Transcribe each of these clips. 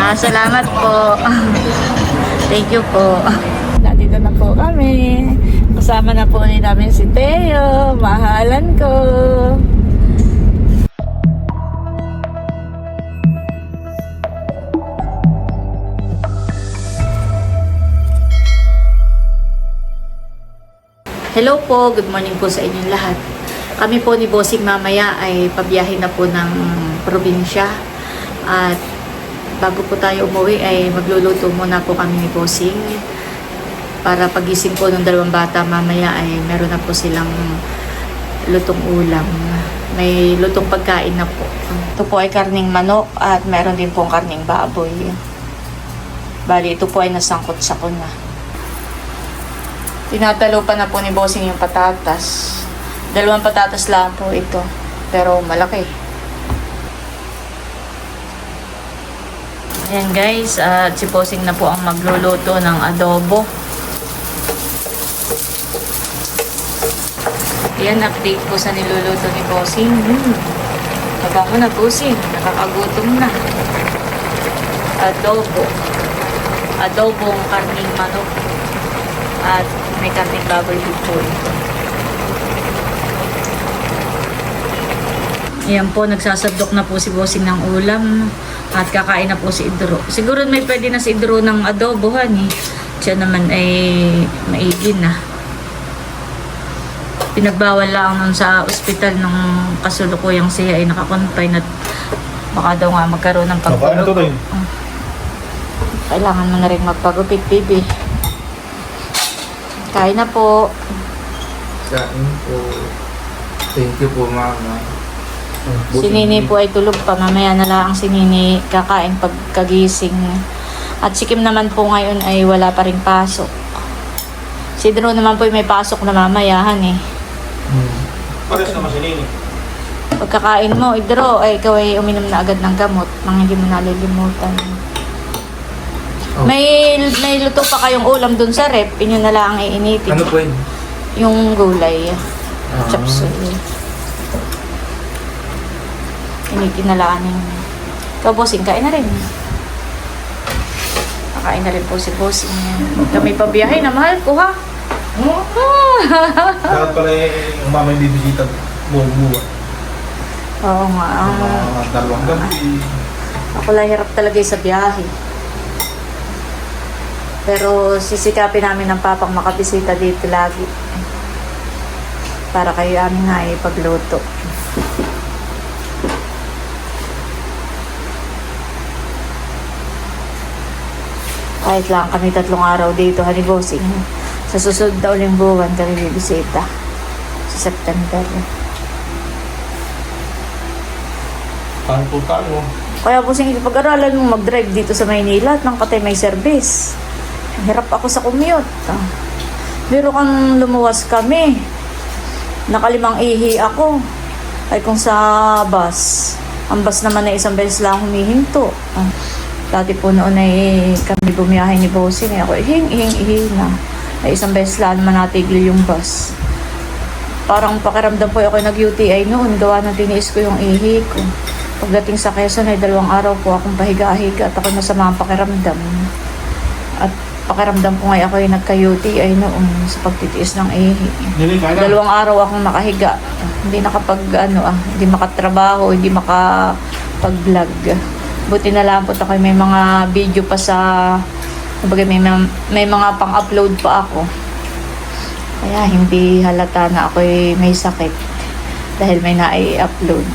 Ah, salamat po. Thank you po. Nandito na po kami. Kasama na po ni namin si Teo. Mahalan ko. Hello po, good morning po sa inyong lahat. Kami po ni Bossing mamaya ay pabiyahe na po ng probinsya. At bago po tayo umuwi ay magluluto muna po kami ni Bossing. Para pagising po ng dalawang bata mamaya ay meron na po silang lutong ulam. May lutong pagkain na po. Ito po ay karning manok at meron din pong karning baboy. Bali, ito po ay nasangkot sa kuna. Tinatalo pa na po ni Bossing yung patatas. Dalawang patatas lang po ito. Pero malaki. Ayan guys, at si Bossing na po ang magluluto ng adobo. Ayan, update po sa niluluto ni Bossing. Hmm. Mabango na Bossing. Nakakagutom na. Adobo. Adobong karning manok. At may karning baboy din po ito. Ayan po, nagsasabdok na po si Bossing ng ulam at kakain na po si Idro. Siguro may pwede na si Idro ng adobohan eh. Siya naman ay maigin na. Pinagbawal lang nun sa ospital nung kasulukuyang siya ay nakakonfine at baka daw nga magkaroon ng to tayo. Ah. Kailangan mo na rin magpagupit, baby. Kain na po. Kain po. Thank you po, mama. Si Nini po ay tulog pa. Mamaya na lang si Nini kakain pagkagising. At si Kim naman po ngayon ay wala pa rin pasok. Si Drew naman po ay may pasok na mamayahan eh. Hmm. Pares naman si Nini. Pagkakain mo, Idro, ay ikaw ay uminom na agad ng gamot. Nang hindi mo nalilimutan. Oh. May may luto pa kayong ulam dun sa rep. Inyo na lang ang iinitin. Ano po yun? Yung gulay. Ah. Chop na lang yung... Ikaw, bossing, kain na rin. Kakain na rin po si bossing. Kami pabiyahe na mahal ko, ha? Dapat pala eh, yung mama yung bibisita buong buwan. Oo nga. Ah. mga dalawang gabi. Ako lang hirap talaga sa biyahe. Pero sisikapin namin ng papang makabisita dito lagi. Para kayo amin nga ipagluto. Kahit lang kami tatlong araw dito, Honey Bossing. Sa susunod na uling buwan kami bibisita. Sa September. Kain po tayo. Kaya po sige, pag-aralan mo mag-drive dito sa Maynila at nang patay may service. Hirap ako sa commute. Ah. Pero kung lumuwas kami, nakalimang ihi ako. Ay kung sa bus, ang bus naman ay isang beses lang humihinto. Ah. Dati po noon ay kami bumiyahe ni Bossing. Eh, ako ihing, ihing, ihi na. Ay isang beses lang naman natigil yung bus. Parang pakiramdam po ako nag-UTI noon. Gawa ng tiniis ko yung ihi ko. Pagdating sa Quezon ay dalawang araw po akong pahiga-higa at ako masama ang pakiramdam. At pakiramdam ko ngay ako ay nagka-UTI noon sa pagtitiis ng ihi. Na. Dalawang araw akong nakahiga. Hindi nakapag ano ah, hindi makatrabaho, hindi makapag-vlog. Buti na lang po ako may mga video pa sa kumbaga may, mga- may mga pang-upload pa ako. Kaya hindi halata na ako may sakit dahil may na-upload.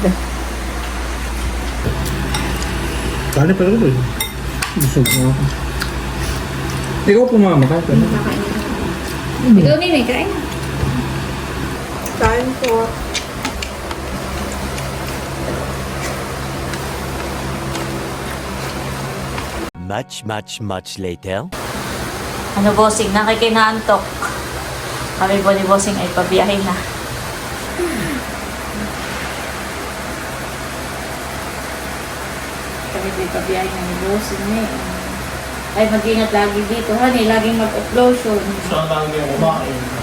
Kain pa rin. Busog mo ako. Ikaw po, mama. Kain ka na. Ikaw nini, kain. Kain po. Much, much, much later. Ano bossing, nakikinaantok. Kami po ni bossing ay pabiyahe na. Kami po ay pabiyahe na ni bossing eh. Ay mag-ingat lagi dito, honey. Laging mag-uplosion. Saan lang yung kumain?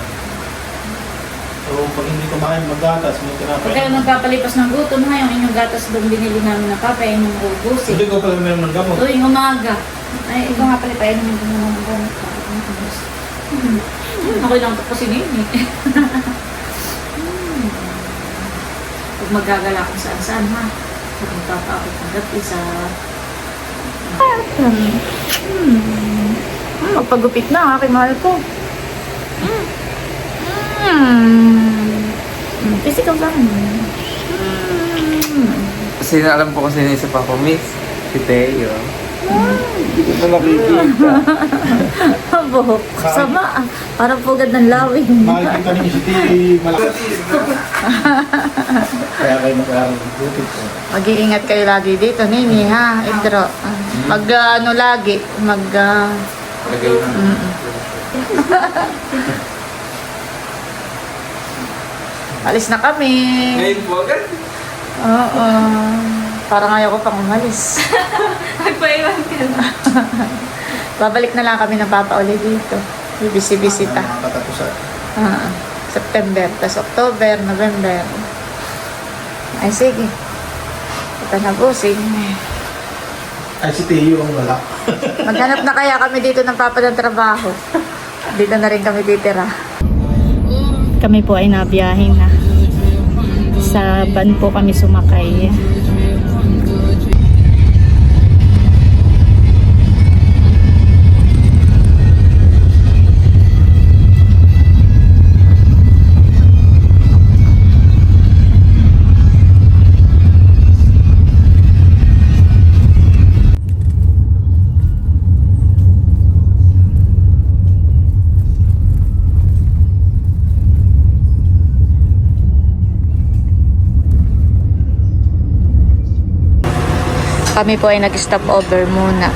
So, pag hindi kumain maggatas, may tinapay. kayo nagpapalipas ng gutom ha, yung inyong gatas doon binili namin ng papa, yung ubusin. Hindi ko pala meron ng gamot. Tuwing umaga. Ay, ikaw nga pala, painom yung gumawa ng gamot. Hmm. Ako lang tapos si Nini. Pag magagala kung saan saan ha. Pag magpapa ako ng gabi sa... Hmm. Hmm. Magpagupit na aking mahal ko. Hmm. Hmm. Hmm. Physical ba? Hmm. Kasi alam ko kasi sa Papa Miss, si Teo. Hindi ko na nakikita. Abo, sama. Parang pugad ng lawig. Makikita ninyo si Titi malaki. Kaya kayo mag-aaral ng butit. Mag-iingat kayo lagi dito, Nini, ha? Idro. Mag, ah, ano lagi, mag, ah, Lagay na. Alis na kami. Ngayon po agad. Oo. Parang ayaw ko pang umalis. Nagpaiwan ka na. Babalik na lang kami ng Papa uli dito. Bibisi-bisita. Mga katapusan. Ah, September, tapos October, November. Ay, sige. Ito na busing. Ay, si Teo ang wala. Maghanap na kaya kami dito ng papa ng trabaho. Dito na rin kami titira. Kami po ay nabiyahin na. Sa van po kami sumakay. Kami po ay nag-stop over muna.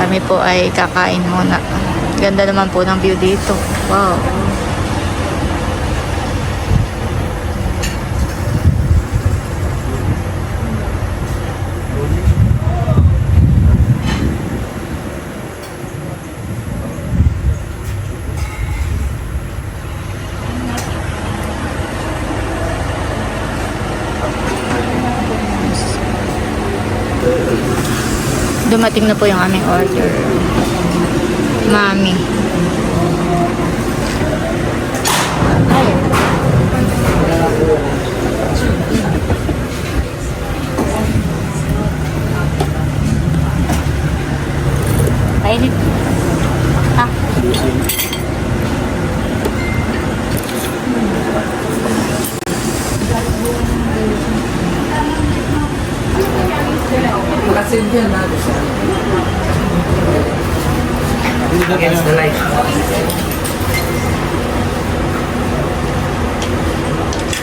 Kami po ay kakain muna. Ganda naman po ng view dito. Wow. Dumating na po yung aming order. Mami. Ay. Kainit. Ah. Makasin dyan na siya. Against the light.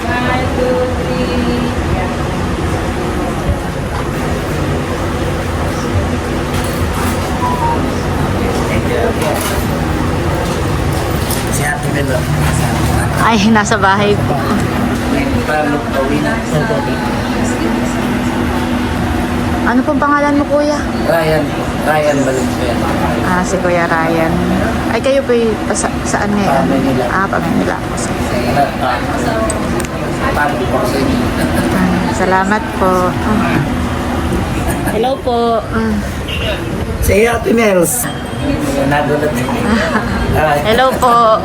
One, two, three. Si Ate Melo. Ay, nasa bahay po. Ano pong pangalan mo, kuya? Ryan. Ryan Valenzuela. Ah, si Kuya Ryan. Ay, kayo po yung sa, saan ngayon? Manila. Ah, pa Manila. Ah, Salamat po. Ah. Hello po. Ah. Si Ate Nels. Nagulat. Ah, Hello po.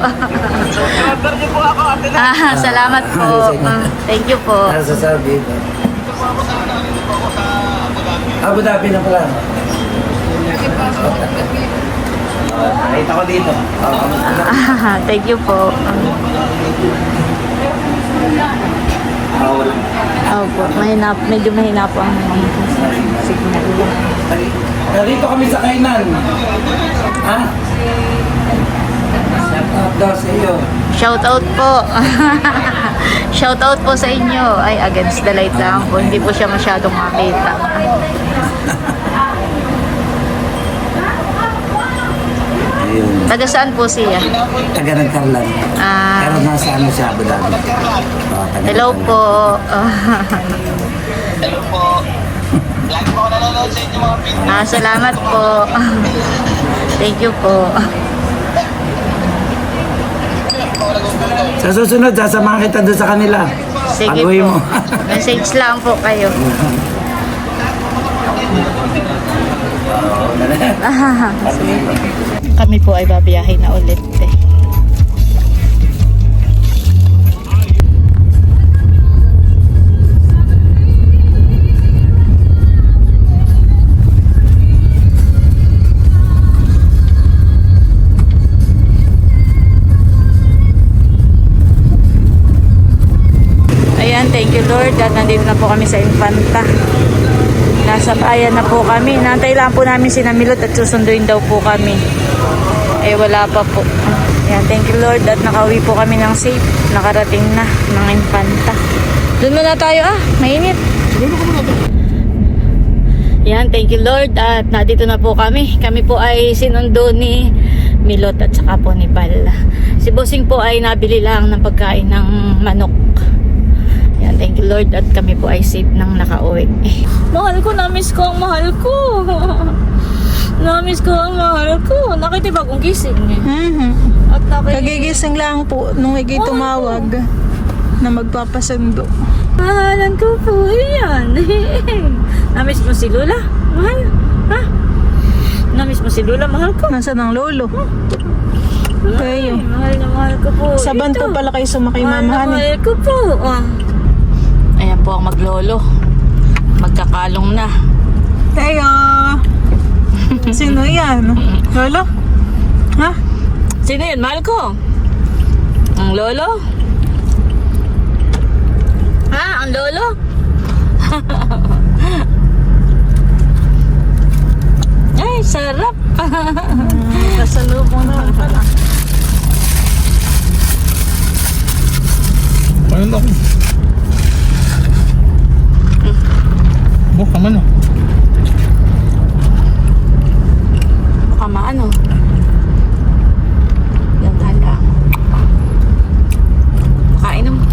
ah, salamat po. Ah, thank you po. Nasa Saudi. Abu Dhabi na pala. Nakita ko dito. Ah, thank you po. Ah, wala. Ah, Opo, mahina, medyo mahina po ang signal. Narito kami sa kainan. Ha? Shout out daw sa iyo. Shout out po. Shout out po sa inyo. Ay, against the light lang po. Hindi po siya masyadong makita. Ayun. Taga saan po siya? Taga Nagkarlan. Ah, Pero nasa ano siya, Abu Dhabi. Oh, taga hello Nagkarlan. po. Ah, salamat po. Thank you po. Sa susunod, sasamahan kita doon sa kanila. Sige Pag-uwi po. mo. Message lang po kayo. Kami po ay babiyahe na ulit eh. Thank you Lord at nandito na po kami sa Infanta. Nasa bayan na po kami. Nantay lang po namin si Namilot at susunduin daw po kami. Eh wala pa po. Ayan, thank you Lord at nakauwi po kami ng safe. Nakarating na ng Infanta. Doon muna tayo ah, mainit. Yan, thank you Lord at nandito na po kami. Kami po ay sinundo ni Milot at saka po ni Bal. Si Bossing po ay nabili lang ng pagkain ng manok. Thank you Lord at kami po ay safe nang nakauwi. mahal ko, na-miss ko ang mahal ko. na-miss ko ang mahal ko. Nakita ba kung gising eh? Mhm. At nakita Kagigising lang po nung ikay tumawag na magpapasundo. Mahalan ko po yan. na-miss mo si Lula? Mahal? Ha? Na-miss mo si Lula? Mahal ko. Nasa ng lolo. Ay, Kayo. mahal na mahal ko po. Sa van po Ito. pala kayo sumakay Mahal na mamahan. mahal ko po. Ah. Po ang maglolo. Magkakalong na. Tayo! Sino yan? Lolo? Ha? Sino yun? Mahal ko. Ang lolo? Ha? Ang lolo? Ay, sarap. Kasalubong naman pala. Ayun ako. Buk naman oh. Baka maano. Dandahan lang. Kain naman.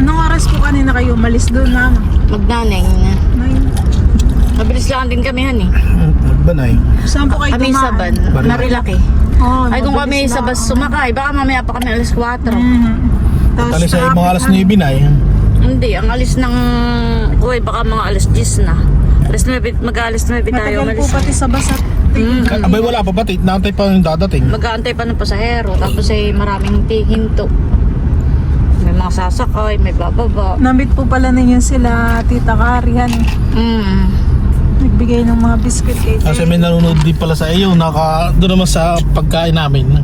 Anong oras po kanina kayo umalis doon, na. Nine. Mabilis lang din kami, han eh. Banay. Saan po kayo Kami sa ban. Marilaki. Oh, Ay, kung kami sa bus sumakay, baka mamaya pa kami alas 4. Mhm. Tapos Tali sa mga alas na. 9 na eh. Hindi, ang alis ng... Uy, baka mga alas 10 na. Alas 9, mag-alas 9 tayo Matagal po umalis. pati sa bus at Mm, Ay, Abay wala pa pati. Naantay pa yung dadating. Mag-aantay pa ng pasahero. Tapos ay maraming hinto. May mga sasakay, may bababa. Namit po pala ninyo sila, Tita Karihan. Mm. Nagbigay ng mga biscuit kay Kasi may nanonood din pala sa iyo. Naka, doon naman sa pagkain namin.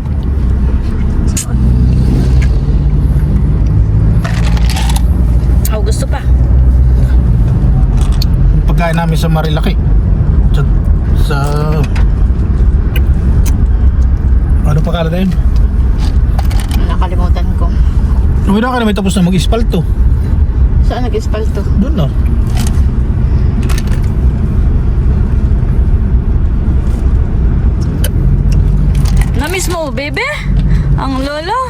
Oh, gusto pa. Pagkain namin sa Marilaki. Sa... sa ano pa kala tayo? Nakalimutan ko. Umira ka na may tapos na mag-ispalto. Saan nag-espalto? Doon na. Na-miss mo, baby? Ang lolo?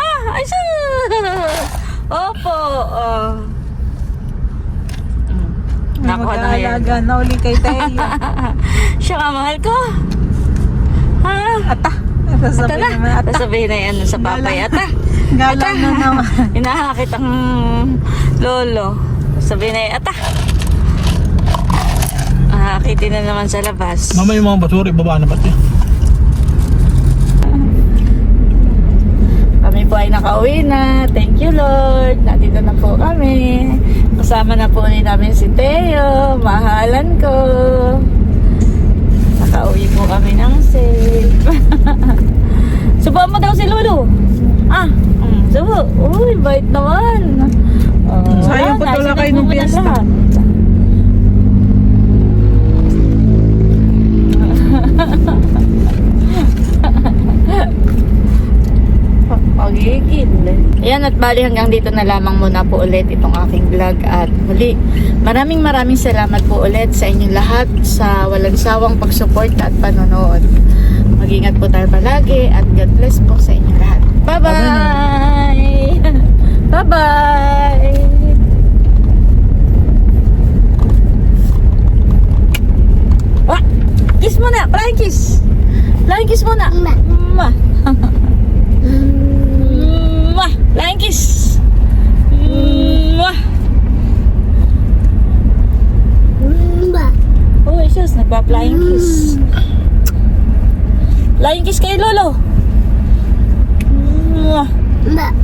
Ha? Ay, sa... Opo. Uh... Nakuha na yan. Mag-aalaga na uli kay Tayo. Siya ka, mahal ko. Ha? Ata. Ata Sasabihin na. naman, ata. Sasabihin na yan sa papay. Ata. Galang na naman. Hinahakit ang lolo. Sabihin na yan, ata. Hakitin na naman sa labas. Mamaya yung mga basura, ibaba na pati. Kami po ay nakauwi na. Thank you Lord. Nandito na po kami. Kasama na po ulit namin si Teo. Mahalan ko. Nakauwi po kami ng safe. Subuan mo daw si Lulu. Ah, mm, subo. Uy, bait naman. Oh, Sayang wala nasunod kayo ng piyesta. Pagigil. Ayan at bali hanggang dito na lamang muna po ulit itong aking vlog at muli maraming maraming salamat po ulit sa inyong lahat sa walang sawang pagsupport at panonood. Mag-ingat po tayo palagi at God bless po sa inyong lahat. Bye-bye! Bye-bye! Wah! Kiss muna! Flying kiss! Flying kiss muna! Ma! Nagpa-flying Flying